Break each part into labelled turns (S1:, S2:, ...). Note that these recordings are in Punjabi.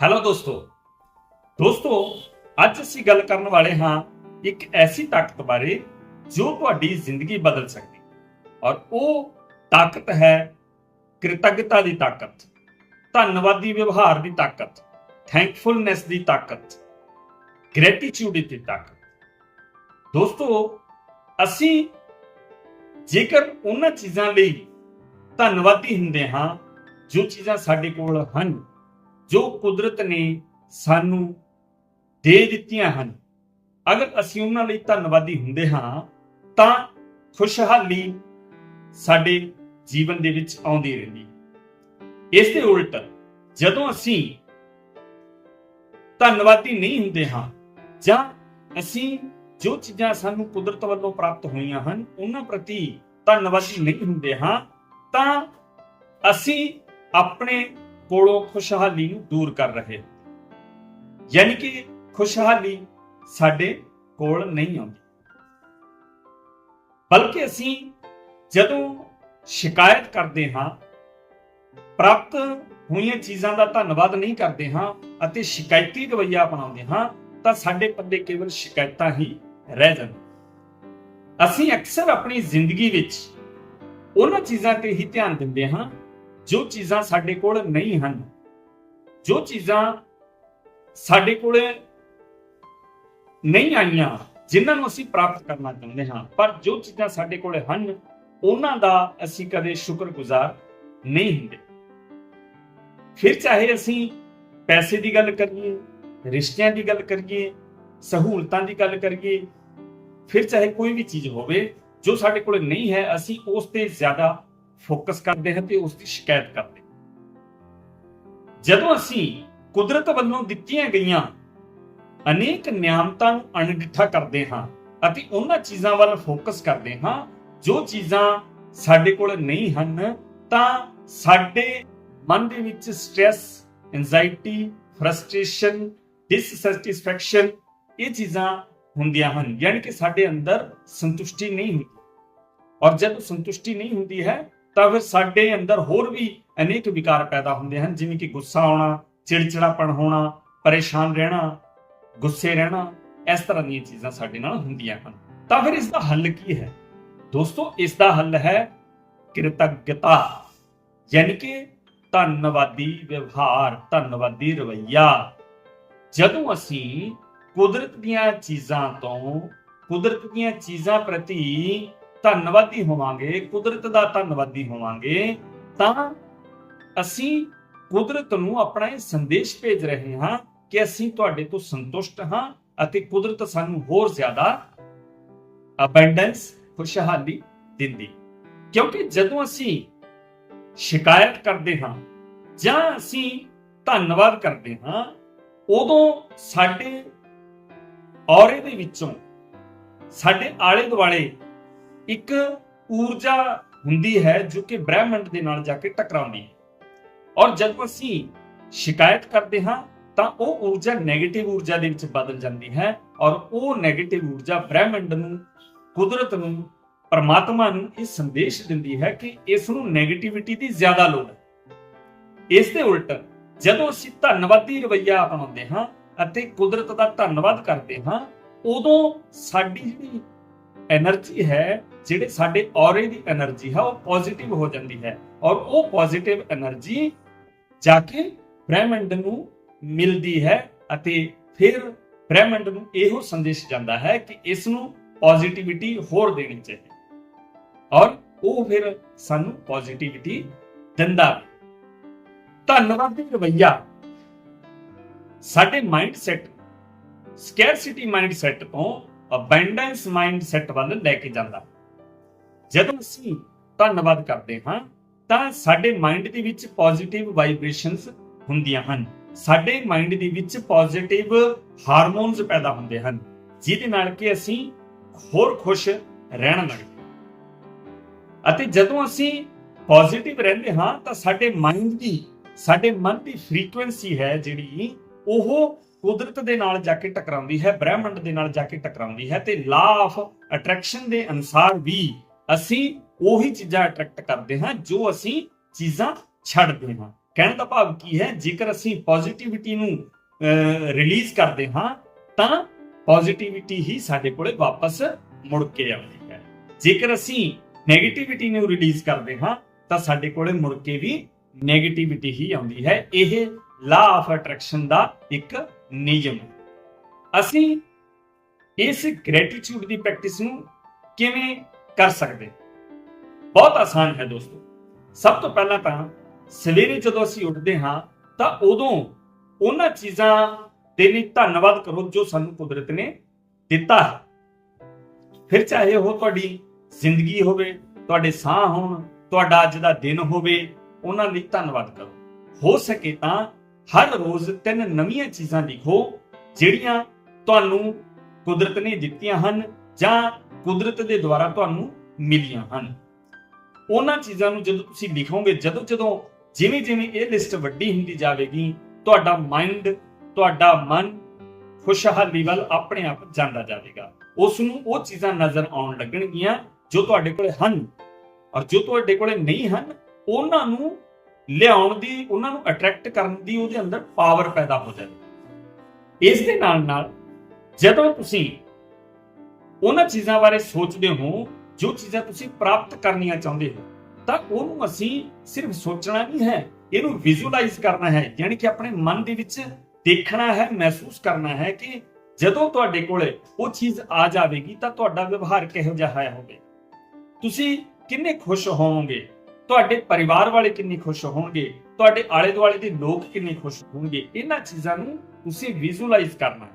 S1: ਹੈਲੋ ਦੋਸਤੋ। ਦੋਸਤੋ, ਅੱਜ ਅਸੀਂ ਗੱਲ ਕਰਨ ਵਾਲੇ ਹਾਂ ਇੱਕ ਐਸੀ ਤਾਕਤ ਬਾਰੇ ਜੋ ਤੁਹਾਡੀ ਜ਼ਿੰਦਗੀ ਬਦਲ ਸਕਦੀ। ਔਰ ਉਹ ਤਾਕਤ ਹੈ ਕ੍ਰਿਤਗਤਾ ਦੀ ਤਾਕਤ, ਧੰਨਵਾਦੀ ਵਿਵਹਾਰ ਦੀ ਤਾਕਤ ਥੈਂਕਫੁਲਨੈਸ ਦੀ ਤਾਕਤ ਗ੍ਰੈਟੀਟਿਊਡ ਦੀ ਤਾਕਤ। ਦੋਸਤੋ, ਅਸੀਂ ਜੇਕਰ ਉਹਨਾਂ ਚੀਜ਼ਾਂ ਲਈ ਧੰਨਵਾਦੀ ਹੁੰਦੇ ਹਾਂ, ਜੋ ਚੀਜ਼ਾਂ ਸਾਡੇ ਕੋਲ ਹਨ ਜੋ ਕੁਦਰਤ ਨੇ ਸਾਨੂੰ ਦੇ ਦਿੱਤੀਆਂ ਹਨ, ਅਗਰ ਅਸੀਂ ਉਹਨਾਂ ਲਈ ਧੰਨਵਾਦੀ ਹੁੰਦੇ ਹਾਂ, ਤਾਂ ਖੁਸ਼ਹਾਲੀ ਸਾਡੇ ਜੀਵਨ ਦੇ ਵਿੱਚ ਆਉਂਦੀ ਰਹਿੰਦੀ ਹੈ। ਇਸ ਦੇ ਉਲਟ, ਜਦੋਂ ਅਸੀਂ ਧੰਨਵਾਦੀ ਨਹੀਂ ਹੁੰਦੇ ਹਾਂ, ਜਾਂ ਅਸੀਂ ਜੋ ਚੀਜ਼ਾਂ ਸਾਨੂੰ ਕੁਦਰਤ ਵੱਲੋਂ ਪ੍ਰਾਪਤ ਹੋਈਆਂ ਹਨ, ਉਹਨਾਂ ਪ੍ਰਤੀ ਧੰਨਵਾਦੀ ਨਹੀਂ ਹੁੰਦੇ ਹਾਂ, ਤਾਂ ਅਸੀਂ ਆਪਣੇ ਕੋਲੋਂ ਖੁਸ਼ਹਾਲੀ ਨੂੰ ਦੂਰ ਕਰ ਰਹੇ ਹਾਂ। ਯਾਨੀ ਕਿ ਖੁਸ਼ਹਾਲੀ ਸਾਡੇ ਕੋਲ ਨਹੀਂ ਆਉਂਦੀ ਬਲਕਿ ਅਸੀਂ ਜਦੋਂ ਸ਼ਿਕਾਇਤ ਕਰਦੇ ਹਾਂ, ਪ੍ਰਾਪਤ ਹੋਈਆਂ ਚੀਜ਼ਾਂ ਦਾ ਧੰਨਵਾਦ ਨਹੀਂ ਕਰਦੇ ਹਾਂ ਅਤੇ ਸ਼ਿਕਾਇਤੀ ਰਵੱਈਆ ਅਪਣਾਉਂਦੇ ਹਾਂ, ਤਾਂ ਸਾਡੇ ਪੱਲੇ ਕੇਵਲ ਸ਼ਿਕਾਇਤਾਂ ਹੀ ਰਹਿ ਜਾਂਦੀਆਂ ਅਸੀਂ ਅਕਸਰ ਆਪਣੀ ਜ਼ਿੰਦਗੀ ਵਿੱਚ ਉਹਨਾਂ ਚੀਜ਼ਾਂ ਤੇ ਹੀ ਧਿਆਨ ਦਿੰਦੇ ਹਾਂ ਜੋ ਚੀਜ਼ਾਂ ਸਾਡੇ ਕੋਲ ਨਹੀਂ ਹਨ, ਜੋ ਚੀਜ਼ਾਂ ਸਾਡੇ ਕੋਲ ਨਹੀਂ ਆਈਆਂ, ਜਿਨ੍ਹਾਂ ਨੂੰ ਅਸੀਂ ਪ੍ਰਾਪਤ ਕਰਨਾ ਚਾਹੁੰਦੇ ਹਾਂ, ਪਰ ਜੋ ਚੀਜ਼ਾਂ ਸਾਡੇ ਕੋਲ ਹਨ, ਉਹਨਾਂ ਦਾ ਅਸੀਂ ਕਦੇ ਸ਼ੁਕਰਗੁਜ਼ਾਰ ਨਹੀਂ ਹੁੰਦੇ। ਫਿਰ ਚਾਹੇ ਅਸੀਂ ਪੈਸੇ ਦੀ ਗੱਲ ਕਰੀਏ, ਰਿਸ਼ਤਿਆਂ ਦੀ ਗੱਲ ਕਰੀਏ, ਸਹੂਲਤਾਂ ਦੀ ਗੱਲ ਕਰੀਏ, ਫਿਰ ਚਾਹੇ ਕੋਈ ਵੀ ਚੀਜ਼ ਹੋਵੇ, ਜੋ ਸਾਡੇ ਕੋਲ ਨਹੀਂ ਹੈ, ਅਸੀਂ ਉਸ ਤੇ ਜ਼ਿਆਦਾ ਫੋਕਸ ਕਰਦੇ ਹਾਂ ਤੇ ਉਸ ਦੀ ਸ਼ਿਕਾਇਤ ਕਰਦੇ ਜਦੋਂ ਅਸੀਂ ਕੁਦਰਤ ਵੱਲੋਂ ਦਿੱਤੀਆਂ ਗਈਆਂ ਅਨੇਕ ਨਿਆਮਤਾਂ ਨੂੰ ਅਣਡਿੱਠਾ ਕਰਦੇ ਹਾਂ ਅਤੇ ਉਹਨਾਂ ਚੀਜ਼ਾਂ ਵੱਲ ਫੋਕਸ ਕਰਦੇ ਹਾਂ, ਜੋ ਚੀਜ਼ਾਂ ਸਾਡੇ ਕੋਲ ਨਹੀਂ ਹਨ, ਤਾਂ ਸਾਡੇ ਮਨ ਦੇ ਵਿੱਚ ਸਟ्रेस ਐਂਜ਼ਾਈਟੀ ਫਰਸਟ੍ਰੇਸ਼ਨ ਡਿਸਸੈਟੀਸਫੈਕਸ਼ਨ ਇਹ ਚੀਜ਼ਾਂ ਹੁੰਦੀਆਂ ਹਨ, ਯਾਨੀ ਕਿ ਸਾਡੇ ਅੰਦਰ ਸੰਤੁਸ਼ਟੀ ਨਹੀਂ ਹੁੰਦੀ। ਔਰ ਜਦੋਂ ਸੰਤੁਸ਼ਟੀ ਨਹੀਂ ਹੁੰਦੀ ਹੈ ਤਾਂ ਫਿਰ ਸਾਡੇ ਅੰਦਰ ਹੋਰ ਵੀ ਅਨੇਕ ਵਿਕਾਰ ਪੈਦਾ ਹੁੰਦੇ ਹਨ, ਜਿਵੇਂ ਕਿ ਗੁੱਸਾ ਆਉਣਾ, ਚਿੜਚਿੜਾਪਣ ਹੋਣਾ, ਪਰੇਸ਼ਾਨ ਰਹਿਣਾ, ਗੁੱਸੇ ਰਹਿਣਾ, ਇਸ ਤਰ੍ਹਾਂ ਦੀਆਂ ਚੀਜ਼ਾਂ ਸਾਡੇ ਨਾਲ ਹੁੰਦੀਆਂ ਹਨ। ਤਾਂ ਫਿਰ ਇਸ ਦਾ ਹੱਲ ਕੀ ਹੈ? ਦੋਸਤੋ, ਇਸ ਦਾ ਹੱਲ ਹੈ ਕਿਰਤਗਤਾ, ਯਾਨੀ ਕਿ ਧੰਨਵਾਦੀ ਵਿਵਹਾਰ, ਧੰਨਵਾਦੀ ਰਵੱਈਆ। ਜਦੋਂ ਅਸੀਂ ਕੁਦਰਤ ਦੀਆਂ ਚੀਜ਼ਾਂ ਤੋਂ ਕੁਦਰਤ ਦੀਆਂ ਚੀਜ਼ਾਂ ਪ੍ਰਤੀ ਧੰਨਵਾਦੀ ਹੋਵਾਂਗੇ, ਕੁਦਰਤ ਦਾ ਧੰਨਵਾਦੀ ਹੋਵਾਂਗੇ, ਤਾਂ ਅਸੀਂ ਕੁਦਰਤ ਨੂੰ ਆਪਣਾ ਇਹ ਸੰਦੇਸ਼ ਭੇਜ ਰਹੇ ਹਾਂ ਕਿ ਅਸੀਂ ਤੁਹਾਡੇ ਤੋਂ ਸੰਤੁਸ਼ਟ ਹਾਂ ਅਤੇ ਕੁਦਰਤ ਸਾਨੂੰ ਹੋਰ ਜ਼ਿਆਦਾ ਅਬੰਡੈਂਸ ਖੁਸ਼ਹਾਲੀ ਦਿੰਦੀ। ਕਿਉਂਕਿ ਜਦੋਂ ਅਸੀਂ ਸ਼ਿਕਾਇਤ ਕਰਦੇ ਹਾਂ ਜਾਂ ਅਸੀਂ ਧੰਨਵਾਦ ਕਰਦੇ ਹਾਂ, ਉਦੋਂ ਸਾਡੇ ਔਰੇ ਦੇ ਵਿੱਚੋਂ, ਸਾਡੇ ਆਲੇ ਦੁਆਲੇ ਇੱਕ ਊਰਜਾ ਹੁੰਦੀ ਹੈ ਜੋ ਕਿ ਬ੍ਰਹਿਮੰਡ ਦੇ ਨਾਲ ਜਾ ਕੇ ਟਕਰਾਉਂਦੀ ਹੈ। ਔਰ ਜਦ ਅਸੀਂ ਸ਼ਿਕਾਇਤ ਕਰਦੇ ਹਾਂ, ਤਾਂ ਉਹ ਊਰਜਾ ਨੈਗੇਟਿਵ ਊਰਜਾ ਦੇ ਵਿੱਚ ਬਦਲ ਜਾਂਦੀ ਹੈ ਔਰ ਉਹ ਨੈਗੇਟਿਵ ਊਰਜਾ ਬ੍ਰਹਿਮੰਡ ਨੂੰ, ਕੁਦਰਤ ਨੂੰ, ਪਰਮਾਤਮਾ ਨੂੰ ਇਹ ਸੰਦੇਸ਼ ਦਿੰਦੀ ਹੈ ਕਿ ਇਸ ਨੂੰ 네ਗੇਟਿਵਿਟੀ ਦੀ ਜ਼ਿਆਦਾ ਲੋੜ ਹੈ। ਇਸ ਦੇ ਉਲਟ ਜਦੋਂ ਅਸੀਂ ਧੰਨਵਾਦੀ ਰਵਈਆ ਅਪਣਾਉਂਦੇ ਹਾਂ ਅਤੇ ਕੁਦਰਤ ਦਾ ਧੰਨਵਾਦ ਕਰਦੇ ਹਾਂ, ਉਦੋਂ ਸਾਡੀ ਜਿਹੜੀ ਐਨਰਜੀ ਹੈ, ਜਿਹੜੇ ਸਾਡੇ ਔਰੇ ਦੀ ਐਨਰਜੀ ਹੈ, ਉਹ ਪੋਜ਼ਿਟਿਵ ਹੋ ਜਾਂਦੀ ਹੈ। ਔਰ ਉਹ ਪੋਜ਼ਿਟਿਵ ਐਨਰਜੀ ਜਾ ਕੇ ਬ੍ਰਹਿਮੰਡ ਨੂੰ ਮਿਲਦੀ ਹੈ ਅਤੇ ਫਿਰ ਬ੍ਰਹਿਮੰਡ ਨੂੰ ਇਹੋ ਸੰਦੇਸ਼ ਜਾਂਦਾ ਹੈ ਕਿ ਇਸ ਨੂੰ ਪੋਜ਼ਿਟਿਵਿਟੀ ਹੋਰ ਦੇਣੀ ਚਾਹੀਦੀ ਔਰ ਉਹ ਫਿਰ ਸਾਨੂੰ ਪੋਜ਼ਿਟਿਵਿਟੀ ਦਿੰਦਾ ਧੰਨਵਾਦੀ ਰਵਈਆ। ਸਾਡੇ mind set scarcity mind set ਤੋਂ ਅਬੰਡੈਂਸ ਮਾਈਂਡ ਸੈਟ ਵੱਲ ਲੈ ਕੇ ਜਾਂਦਾ ਜਦੋਂ ਅਸੀਂ ਧੰਨਵਾਦ ਕਰਦੇ ਹਾਂ, ਤਾਂ ਸਾਡੇ ਮਾਈਂਡ ਦੇ ਵਿੱਚ ਪੋਜ਼ਿਟਿਵ ਵਾਈਬ੍ਰੇਸ਼ਨਸ ਹੁੰਦੀਆਂ ਹਨ ਸਾਡੇ ਮਾਈਂਡ ਦੇ ਵਿੱਚ ਪੋਜ਼ਿਟਿਵ ਹਾਰਮੋਨਸ ਪੈਦਾ ਹੁੰਦੇ ਹਨ, ਜਿਹਦੇ ਨਾਲ ਕਿ ਅਸੀਂ ਹੋਰ ਖੁਸ਼ ਰਹਿਣ ਲੱਗਦੇ ਹਾਂ। ਅਤੇ ਜਦੋਂ ਅਸੀਂ ਪੋਜ਼ਿਟਿਵ ਰਹਿੰਦੇ ਹਾਂ, ਤਾਂ ਸਾਡੇ ਮਾਈਂਡ ਦੀ, ਸਾਡੇ ਮਨ ਦੀ ਫ੍ਰੀਕੁਐਂਸੀ ਹੈ ਜਿਹੜੀ, ਉਹ ਕੁਦਰਤ ਦੇ ਨਾਲ ਜਾ ਕੇ ਟਕਰਾਉਂਦੀ ਹੈ, ਬ੍ਰਹਿਮੰਡ ਦੇ ਨਾਲ ਜਾ ਕੇ ਟਕਰਾਉਂਦੀ ਹੈ ਤੇ ਲਾ ਆਫ ਅਟਰੈਕਸ਼ਨ ਦੇ ਅਨਸਾਰ ਵੀ ਅਸੀਂ ਉਹੀ ਚੀਜ਼ਾਂ ਅਟਰੈਕਟ ਕਰਦੇ ਹਾਂ ਜੋ ਅਸੀਂ ਚੀਜ਼ਾਂ ਛੱਡਦੇ ਹਾਂ। ਕਹਿਣ ਦਾ ਭਾਵ ਕੀ ਹੈ, ਜੇਕਰ ਅਸੀਂ ਪੋਜ਼ਿਟਿਵਿਟੀ ਨੂੰ ਰਿਲੀਜ਼ ਕਰਦੇ ਹਾਂ, ਤਾਂ ਪੋਜ਼ਿਟਿਵਿਟੀ ਹੀ ਸਾਡੇ ਕੋਲੇ ਵਾਪਸ ਮੁੜ ਕੇ ਆਉਂਦੀ ਹੈ। ਜੇਕਰ ਅਸੀਂ 네ਗੇਟਿਵਿਟੀ ਨੂੰ ਰਿਲੀਜ਼ ਕਰਦੇ ਹਾਂ, ਤਾਂ ਸਾਡੇ ਕੋਲੇ ਮੁੜ ਕੇ ਵੀ 네ਗੇਟਿਵਿਟੀ ਹੀ ਆਉਂਦੀ ਹੈ। ਇਹ ਲਾ ਆਫ ਅਟਰੈਕਸ਼ਨ ਦਾ ਇੱਕ ਨਿਯਮ। ਅਸੀਂ ਇਸ ਗ੍ਰੈਟੀਟਿਊਡ ਦੀ ਪ੍ਰੈਕਟਿਸ ਨੂੰ ਕਿਵੇਂ ਕਰ ਸਕਦੇ? ਬਹੁਤ ਆਸਾਨ ਹੈ ਦੋਸਤੋ। ਸਭ ਤੋਂ ਪਹਿਲਾਂ ਤਾਂ ਸਵੇਰੇ ਜਦੋਂ ਅਸੀਂ ਉੱਠਦੇ ਹਾਂ, ਤਾਂ ਉਦੋਂ ਉਹਨਾਂ ਚੀਜ਼ਾਂ ਦੇ ਲਈ ਧੰਨਵਾਦ ਕਰੋ ਜੋ ਸਾਨੂੰ ਕੁਦਰਤ ਨੇ ਦਿੱਤਾ ਹੈ। ਫਿਰ ਚਾਹੇ ਉਹ ਤੁਹਾਡੀ ਜ਼ਿੰਦਗੀ ਹੋਵੇ, ਤੁਹਾਡੇ ਸਾਹ ਹੋਣ, ਤੁਹਾਡਾ ਅੱਜ ਦਾ ਦਿਨ ਹੋਵੇ, ਉਹਨਾਂ ਲਈ ਧੰਨਵਾਦ ਕਰੋ। ਹੋ ਸਕੇ ਤਾਂ ਹਰ ਰੋਜ਼ ਤਿੰਨ ਨਵੀਆਂ ਚੀਜ਼ਾਂ ਲਿਖੋ, ਜਿਹੜੀਆਂ ਤੁਹਾਨੂੰ ਕੁਦਰਤ ਨੇ ਦਿੱਤੀਆਂ ਹਨ ਜਾਂ ਕੁਦਰਤ ਦੇ ਦੁਆਰਾ ਤੁਹਾਨੂੰ ਮਿਲੀਆਂ ਹਨ। ਉਹਨਾਂ ਚੀਜ਼ਾਂ ਨੂੰ ਜਦੋਂ ਤੁਸੀਂ ਲਿਖੋਗੇ, ਜਦੋਂ ਜਦੋਂ ਜਿਵੇਂ ਜਿਵੇਂ ਇਹ ਲਿਸਟ ਵੱਡੀ ਹੁੰਦੀ ਜਾਵੇਗੀ, ਤੁਹਾਡਾ ਮਾਈਂਡ ਤੁਹਾਡਾ ਮਨ ਖੁਸ਼ਹਾਲੀ ਵੱਲ ਆਪਣੇ ਆਪ ਜਾਂਦਾ ਜਾਵੇਗਾ। ਉਸ ਨੂੰ ਉਹ ਚੀਜ਼ਾਂ ਨਜ਼ਰ ਆਉਣ ਲੱਗਣਗੀਆਂ ਜੋ ਤੁਹਾਡੇ ਕੋਲੇ ਹਨ। ਔਰ ਜੋ ਤੁਹਾਡੇ ਕੋਲੇ ਨਹੀਂ ਹਨ, ਉਹਨਾਂ ਨੂੰ ਲਿਆਉਣ ਦੀ, ਉਹਨਾਂ ਨੂੰ ਅਟਰੈਕਟ ਕਰਨ ਦੀ ਉਹਦੇ ਅੰਦਰ ਪਾਵਰ ਪੈਦਾ ਹੋ ਜਾਵੇ। ਇਸ ਦੇ ਨਾਲ ਨਾਲ ਜਦੋਂ ਤੁਸੀਂ ਉਹਨਾਂ ਚੀਜ਼ਾਂ ਬਾਰੇ ਸੋਚਦੇ ਹੋ, ਜੋ ਚੀਜ਼ਾਂ ਤੁਸੀਂ ਪ੍ਰਾਪਤ ਕਰਨੀਆਂ ਚਾਹੁੰਦੇ ਹੋ, ਤਾਂ ਉਹਨੂੰ ਅਸੀਂ ਸਿਰਫ ਸੋਚਣਾ ਨਹੀਂ ਹੈ, ਇਹਨੂੰ ਵਿਜ਼ੂਅਲਾਈਜ਼ ਕਰਨਾ ਹੈ, ਯਾਨੀ ਕਿ ਆਪਣੇ ਮਨ ਦੇ ਵਿੱਚ ਦੇਖਣਾ ਹੈ, ਮਹਿਸੂਸ ਕਰਨਾ ਹੈ ਕਿ ਜਦੋਂ ਤੁਹਾਡੇ ਕੋਲੇ ਉਹ ਚੀਜ਼ ਆ ਜਾਵੇਗੀ, ਤਾਂ ਤੁਹਾਡਾ ਵਿਵਹਾਰ ਕਿਹੋ ਜਿਹਾ ਹੈ ਹੋਵੇ। ਤੁਸੀਂ ਕਿੰਨੇ ਖੁਸ਼ ਹੋਵੋਗੇ? ਤੁਹਾਡੇ ਪਰਿਵਾਰ ਵਾਲੇ ਕਿੰਨੇ ਖੁਸ਼ ਹੋਣਗੇ? ਤੁਹਾਡੇ ਆਲੇ ਦੁਆਲੇ ਦੇ ਲੋਕ ਕਿੰਨੇ ਖੁਸ਼ ਹੋਣਗੇ? ਇਹਨਾਂ ਚੀਜ਼ਾਂ ਨੂੰ ਤੁਸੀਂ ਵਿਜ਼ੂਅਲਾਈਜ਼ ਕਰਨਾ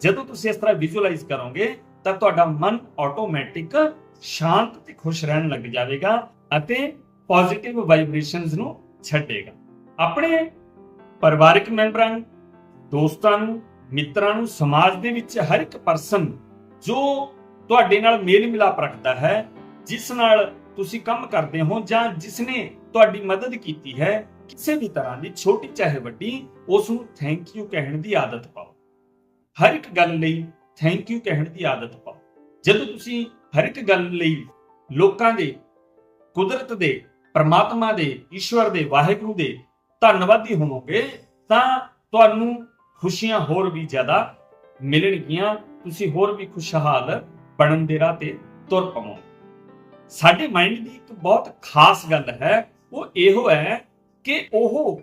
S1: ਜਦੋਂ ਤੁਸੀਂ ਇਸ ਤਰ੍ਹਾਂ ਵਿਜ਼ੂਅਲਾਈਜ਼ ਕਰੋਗੇ, ਤਾਂ ਤੁਹਾਡਾ ਮਨ ਆਟੋਮੈਟਿਕ ਸ਼ਾਂਤ ਤੇ ਖੁਸ਼ ਰਹਿਣ ਲੱਗ ਜਾਵੇਗਾ ਅਤੇ ਪੋਜ਼ਿਟਿਵ ਵਾਈਬ੍ਰੇਸ਼ਨਸ ਨੂੰ ਛੱਡੇਗਾ। ਆਪਣੇ ਪਰਿਵਾਰਕ ਮੈਂਬਰਾਂ ਨੂੰ, ਦੋਸਤਾਂ ਨੂੰ, ਮਿੱਤਰਾਂ ਨੂੰ, ਸਮਾਜ ਦੇ ਵਿੱਚ ਹਰ ਇੱਕ ਪਰਸਨ ਜੋ ਤੁਹਾਡੇ ਨਾਲ ਮੇਲ ਮਿਲਾਪ ਰੱਖਦਾ ਹੈ, ਜਿਸ ਨਾਲ ਤੁਸੀਂ ਕੰਮ ਕਰਦੇ ਹੋ ਜਾਂ ਜਿਸ ਨੇ ਤੁਹਾਡੀ ਮਦਦ ਕੀਤੀ ਹੈ, ਕਿਸੇ ਵੀ ਤਰ੍ਹਾਂ ਦੀ ਛੋਟੀ ਚਾਹੇ ਵੱਡੀ ਉਸ ਨੂੰ ਥੈਂਕ ਯੂ ਕਹਿਣ ਦੀ ਆਦਤ ਪਾਓ। ਹਰ ਇੱਕ ਗੱਲ ਲਈ ਥੈਂਕ ਯੂ ਕਹਿਣ ਦੀ ਆਦਤ ਪਾਓ। ਜਦੋਂ ਤੁਸੀਂ ਹਰ ਇੱਕ ਗੱਲ ਲਈ ਲੋਕਾਂ ਦੇ, ਕੁਦਰਤ ਦੇ, ਪਰਮਾਤਮਾ ਦੇ, ਈਸ਼ਵਰ ਦੇ, ਵਾਹਿਗੁਰੂ ਦੇ ਧੰਨਵਾਦੀ ਹੋਵੋਗੇ, ਤਾਂ ਤੁਹਾਨੂੰ ਖੁਸ਼ੀਆਂ ਹੋਰ ਵੀ ਜ਼ਿਆਦਾ ਮਿਲਣਗੀਆਂ, ਤੁਸੀਂ ਹੋਰ ਵੀ ਖੁਸ਼ਹਾਲ ਬਣਨ ਦੇ ਰਾਹ ਤੇ ਤੁਰ ਪਵੋ ਸਾਡੇ ਮਾਈਂਡ ਦੀ ਇੱਕ ਬਹੁਤ ਖਾਸ ਗੱਲ ਹੈ, ਉਹ ਇਹੋ ਹੈ ਕਿ ਉਹ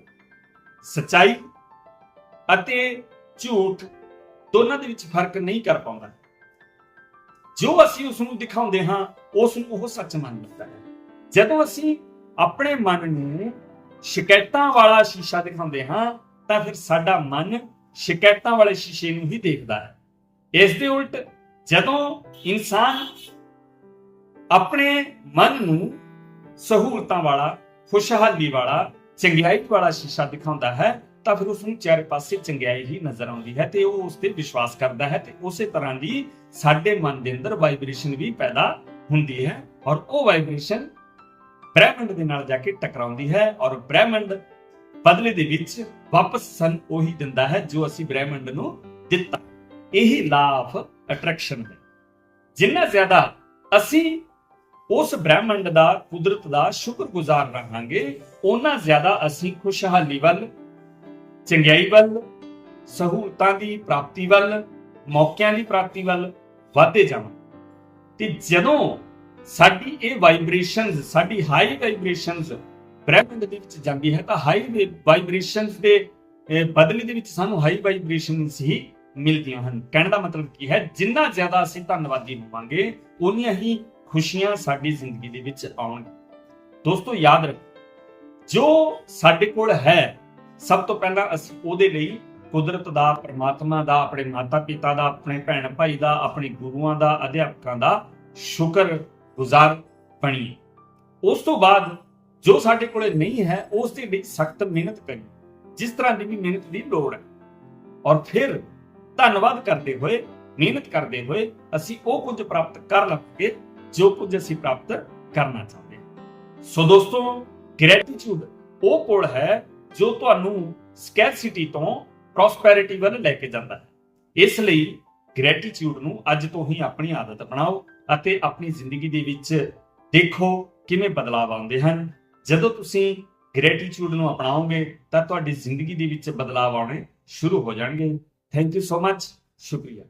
S1: ਸਚਾਈ ਅਤੇ ਝੂਠ ਦੋਨਾਂ ਦੇ ਵਿੱਚ ਫ਼ਰਕ ਨਹੀਂ ਕਰ ਪਾਉਂਦਾ। ਜੋ ਅਸੀਂ ਉਸ ਨੂੰ ਦਿਖਾਉਂਦੇ ਹਾਂ ਉਸ ਨੂੰ ਉਹ ਸੱਚ ਮੰਨ ਲੈਂਦਾ ਹੈ। ਜਦੋਂ ਅਸੀਂ ਆਪਣੇ ਮਨ ਨੂੰ ਸ਼ਿਕਾਇਤਾਂ ਵਾਲਾ ਸ਼ੀਸ਼ਾ ਦਿਖਾਉਂਦੇ ਹਾਂ, ਤਾਂ ਫਿਰ ਸਾਡਾ ਮਨ ਸ਼ਿਕਾਇਤਾਂ ਵਾਲੇ ਸ਼ੀਸ਼ੇ ਨੂੰ ਹੀ ਦੇਖਦਾ ਹੈ। ਇਸ ਦੇ ਉਲਟ ਜਦੋਂ ਇਨਸਾਨ ਆਪਣੇ ਮਨ ਨੂੰ ਸਹੂਲਤਾਂ ਵਾਲਾ, ਖੁਸ਼ਹਾਲੀ ਵਾਲਾ, ਚੰਗਿਆਈ ਵਾਲਾ ਸ਼ੀਸ਼ਾ ਦਿਖਾਉਂਦਾ ਹੈ, ਤਾਂ ਫਿਰ ਉਸ ਨੂੰ ਚਾਰੇ ਪਾਸੇ ਚੰਗਿਆਈ ਹੀ ਨਜ਼ਰ ਆਉਂਦੀ ਹੈ ਤੇ ਉਹ ਉਸ ਤੇ ਵਿਸ਼ਵਾਸ ਕਰਦਾ ਹੈ ਤੇ ਉਸੇ ਤਰ੍ਹਾਂ ਦੀ ਸਾਡੇ ਮਨ ਦੇ ਅੰਦਰ ਵਾਈਬ੍ਰੇਸ਼ਨ ਵੀ ਪੈਦਾ ਹੁੰਦੀ ਹੈ ਔਰ ਉਹ ਵਾਈਬ੍ਰੇਸ਼ਨ ਬ੍ਰਹਿਮੰਡ ਦੇ ਨਾਲ ਜਾ ਕੇ ਟਕਰਾਉਂਦੀ ਹੈ ਔਰ ਬ੍ਰਹਿਮੰਡ ਬਦਲੇ ਦੇ ਵਿੱਚ ਵਾਪਸ ਸਨ ਉਹੀ ਦਿੰਦਾ ਹੈ ਜੋ ਅਸੀਂ ਬ੍ਰਹਿਮੰਡ ਨੂੰ ਦਿੱਤਾ। ਇਹੀ ਲਾ ਆਫ ਅਟਰੈਕਸ਼ਨ ਹੈ। ਜਿੰਨਾ ਜ਼ਿਆਦਾ ਅਸੀਂ ਉਸ ਬ੍ਰਹਿਮੰਡ ਦਾ ਕੁਦਰਤ ਦਾ ਸ਼ੁਕਰਗੁਜ਼ਾਰ ਰਹਾਂਗੇ। ਉਹਨਾਂ ਜ਼ਿਆਦਾ ਅਸੀਂ ਖੁਸ਼ਹਾਲੀ ਵੱਲ ਚੰਗਿਆਈ ਵੱਲ ਸਹੂਲਤਾਂ ਦੀ ਪ੍ਰਾਪਤੀ ਵੱਲ ਮੌਕਿਆਂ ਦੀ ਪ੍ਰਾਪਤੀ ਵੱਲ ਵਧਦੇ ਜਾਵਾਂ। ਤੇ ਜਦੋਂ ਸਾਡੀ ਇਹ ਵਾਈਬ੍ਰੇਸ਼ਨਸ ਸਾਡੀ ਹਾਈ ਵਾਈਬ੍ਰੇਸ਼ਨਸ ਬ੍ਰਹਿਮੰਡ ਦੇ ਵਿੱਚ ਜਾਂਦੀ ਹੈ ਤਾਂ ਹਾਈ ਵਾਈਬ੍ਰੇਸ਼ਨਸ ਦੇ ਅਹ, ਬਦਲੇ ਦੇ ਵਿੱਚ ਸਾਨੂੰ ਹਾਈ ਵਾਈਬ੍ਰੇਸ਼ਨਸ ਹੀ ਮਿਲਦੀਆਂ ਹਨ। ਕਹਿਣ ਦਾ ਮਤਲਬ ਕੀ ਹੈ ਜਿੰਨਾ ਜ਼ਿਆਦਾ ਅਸੀਂ ਧੰਨਵਾਦੀ ਹੋਵਾਂਗੇ ਉਨੀਆਂ ਹੀ ਖੁਸ਼ੀਆਂ ਸਾਡੀ ਜ਼ਿੰਦਗੀ ਦੇ ਵਿੱਚ ਆਉਣ। ਦੋਸਤੋ, ਯਾਦ ਰੱਖੋ, ਜੋ ਸਾਡੇ ਕੋਲ ਹੈ, ਸਭ ਤੋਂ ਪਹਿਲਾਂ ਅਸੀਂ ਉਹਦੇ ਲਈ ਕੁਦਰਤ ਦਾ, ਪ੍ਰਮਾਤਮਾ ਦਾ, ਆਪਣੇ ਮਾਤਾ ਪਿਤਾ ਦਾ, ਆਪਣੇ ਭੈਣ ਭਾਈ ਦਾ, ਆਪਣੇ ਗੁਰੂਆਂ ਦਾ, ਅਧਿਆਪਕਾਂ ਦਾ ਸ਼ੁਕਰ ਗੁਜ਼ਾਰ ਬਣੀ ਉਸ ਤੋਂ ਬਾਅਦ ਜੋ ਸਾਡੇ ਕੋਲੇ ਨਹੀਂ ਹੈ, ਉਸ ਦੇ ਲਈ ਸਖਤ ਮਿਹਨਤ ਕਰੀ ਜਿਸ ਤਰ੍ਹਾਂ ਦੀ ਵੀ ਮਿਹਨਤ ਦੀ ਲੋੜ ਹੈ। ਔਰ ਫਿਰ ਧੰਨਵਾਦ ਕਰਦੇ ਹੋਏ, ਮਿਹਨਤ ਕਰਦੇ ਹੋਏ ਅਸੀਂ ਉਹ ਕੁਝ ਪ੍ਰਾਪਤ ਕਰ ਲਵਾਂਗੇ ਜੋ ਕੁਝ ਅਸੀਂ ਪ੍ਰਾਪਤ ਕਰਨਾ ਚਾਹੁੰਦੇ ਹਾਂ। ਸੋ ਦੋਸਤੋ ਗ੍ਰੈਟੀਟਿਊਡ ਉਹ ਪੁਲ ਹੈ ਜੋ ਤੁਹਾਨੂੰ ਸਕੈਰਸਿਟੀ ਤੋਂ ਪ੍ਰੋਸਪੈਰਿਟੀ ਵੱਲ ਲੈ ਕੇ ਜਾਂਦਾ ਹੈ। ਇਸ ਲਈ ਗ੍ਰੈਟੀਟਿਊਡ ਨੂੰ ਅੱਜ ਤੋਂ ਹੀ ਆਪਣੀ ਆਦਤ ਬਣਾਓ ਅਤੇ ਆਪਣੀ ਜ਼ਿੰਦਗੀ ਦੇ ਵਿੱਚ ਦੇਖੋ ਕਿਵੇਂ ਬਦਲਾਅ ਆਉਂਦੇ ਹਨ। ਜਦੋਂ ਤੁਸੀਂ ਗ੍ਰੈਟੀਟਿਊਡ ਨੂੰ ਅਪਣਾਓਗੇ, ਤਾਂ ਤੁਹਾਡੀ ਜ਼ਿੰਦਗੀ ਦੇ ਵਿੱਚ ਬਦਲਾਅ ਆਉਣੇ ਸ਼ੁਰੂ ਹੋ ਜਾਣਗੇ। ਥੈਂਕ ਯੂ ਸੋ ਮੱਚ ਸ਼ੁਕਰੀਆ।